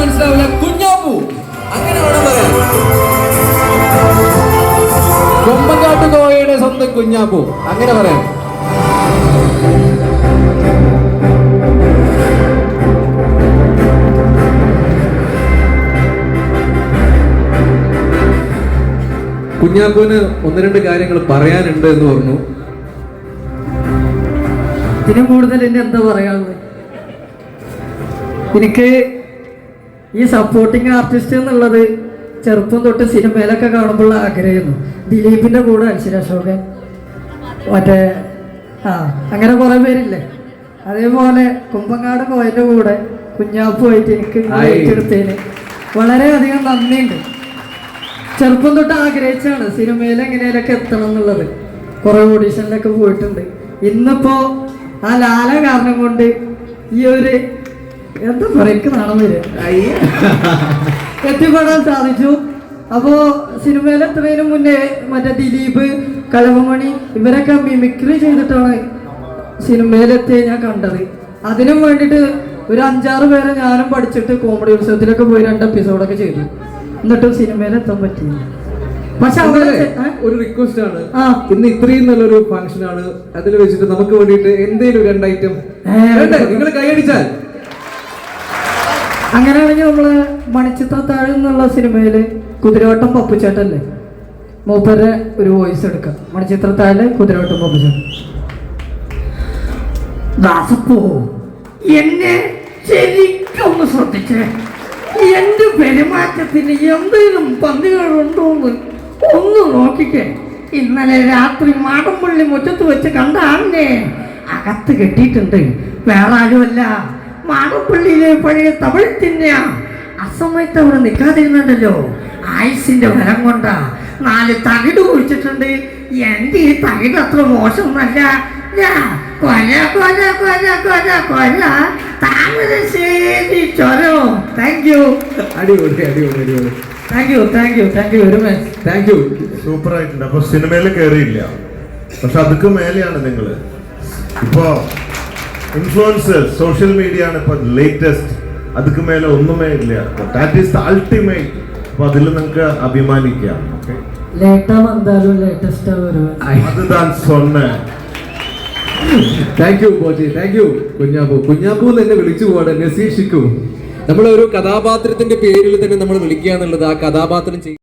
മനസ്സിലാവില്ല. കുഞ്ഞാപ്പു അങ്ങനെ വേണം പറയാൻ. കൊമ്പങ്കാട്ട് കോയയുടെ സ്വന്തം കുഞ്ഞാപ്പു അങ്ങനെ പറയാം. കുഞ്ഞാപ്പുവിന് ഒന്ന് രണ്ട് കാര്യങ്ങൾ പറയാനുണ്ട് എന്ന് പറഞ്ഞു. ഇതിനും കൂടുതൽ ഇനി എന്താ പറയാനുള്ളത്? എനിക്ക് ഈ സപ്പോർട്ടിങ് ആർട്ടിസ്റ്റ് എന്നുള്ളത് ചെറുപ്പം തൊട്ട് സിനിമയിലൊക്കെ കാണുമ്പോൾ ആഗ്രഹമായിരുന്നു ദിലീപിന്റെ കൂടെ അൻഷിര അശോകൻ. മറ്റേ ആ അങ്ങനെ കുറേ പേരില്ലേ? അതേപോലെ കുമ്പങ്ങാട് കോയന്റെ കൂടെ കുഞ്ഞാപ്പുമായിട്ട് എനിക്ക് ഏറ്റെടുത്തേന് ഏറ്റെടുത്തതിന് വളരെയധികം നന്ദിയുണ്ട്. ചെറുപ്പം തൊട്ട് ആഗ്രഹിച്ചാണ് സിനിമയിൽ എങ്ങനെയൊക്കെ എത്തണം എന്നുള്ളത്. കുറെ ഓഡീഷനിലൊക്കെ പോയിട്ടുണ്ട്. ഇന്നിപ്പോ ആ ലാല കാരണം കൊണ്ട് ഈ ഒരു എന്താ പറയുക നടന്നില്ല എത്തിപ്പെടാൻ സാധിച്ചു. അപ്പോ സിനിമയിൽ എത്തുന്നതിന് മുന്നേ മറ്റേ ദിലീപ് കലവമണി ഇവരൊക്കെ മിമിക്രി ചെയ്തിട്ടാണ് സിനിമയിലെത്തിയ ഞാൻ കണ്ടത്. അതിനും വേണ്ടിയിട്ട് ഒരു അഞ്ചാറ് പേരെ ഞാനും പഠിച്ചിട്ട് കോമഡി ഉത്സവത്തിലൊക്കെ പോയി രണ്ട് എപ്പിസോഡൊക്കെ ചെയ്തു. എന്നിട്ടും സിനിമയിൽ എത്താൻ പറ്റിയില്ല. പക്ഷെ അവിടെ ഏ? ഒരു റിക്വസ്റ്റ് ആണ്. ആ. ഇന്ന് ഇത്രയും നല്ലൊരു ഫംഗ്ഷൻ ആണ്. അതിൽ വെച്ചിട്ട് നമുക്ക് വേണ്ടിയിട്ട് എന്തെങ്കിലും രണ്ട് ഐറ്റം നിങ്ങൾ കൈയടിച്ചാൽ. അങ്ങനെയാണെങ്കിൽ നമ്മൾ മണിച്ചിത്രത്താഴ് എന്നുള്ള സിനിമയിൽ കുതിരവട്ടം പപ്പുച്ചേട്ടല്ലേ മൂപ്പരുടെ ഒരു വോയിസ് എടുക്കാം. മണിച്ചിത്രത്താഴിൽ കുതിരവട്ടം പപ്പുച്ചേട്ടൻ എന്നെ ശ്രദ്ധിച്ചേ. എന്റെ പെരുമാറ്റത്തിന് എന്തെങ്കിലും പന്തികളുണ്ടോന്ന് ഒന്ന് നോക്കിക്കേ. ഇന്നലെ രാത്രി മാടമ്പള്ളി മുറ്റത്ത് വെച്ച് കണ്ട ആളിനെ അകത്ത് കെട്ടിയിട്ടുണ്ട്. വേറെ ആരുമല്ല. മാടമ്പള്ളിയിലെ പഴയ തമിഴ് തിന്നെയാ. അസമയത്ത് അവിടെ നിൽക്കാതിരുന്നുണ്ടല്ലോ ആയുസിന്റെ വരം കൊണ്ടാ. നാല് തകിട് കുഴിച്ചിട്ടുണ്ട്. എന്റെ ഈ തകിട് അത്ര മോശമൊന്നല്ല. കൊല കൊല കൊല കൊല കൊല. താമരശ്ശേരി ചൊരോ. താങ്ക് യു അടിപൊളി അടിപൊളി അടിപൊളി. Thank you thank you thank you very much thank you super ആയിട്ടുണ്ട് അപ്പൊ സിനിമയിൽ കയറിയില്ല പക്ഷെ അതൊക്കെ മേലെയാണ് നിങ്ങൾ ഇപ്പോ ഇൻഫ്ലുവൻസേഴ്സ് സോഷ്യൽ മീഡിയ ആണ് ഇപ്പൊ ലേറ്റസ്റ്റ് അതുക്ക് മേലെ ഒന്നുമേ ഇല്ല. ദാറ്റ് ഈസ് ദ അൾട്ടിമേറ്റ് അപ്പൊ അതിൽ നിങ്ങൾക്ക് അഭിമാനിക്കാം. ഓക്കെ ലേറ്റാ വന്നാലും ലേറ്റസ്റ്റ് വരുവാൻ അതുതാൻ സ്വന്ന. Thank you Boji thank you Kunjappu. Kunjappu എന്ന് എന്നെ വിളിച്ചു ഒരു കഥാപാത്രത്തിന്റെ പേരിൽ തന്നെ നമ്മൾ വിളിക്കുക എന്നുള്ളത് ആ കഥാപാത്രം ചെയ്യും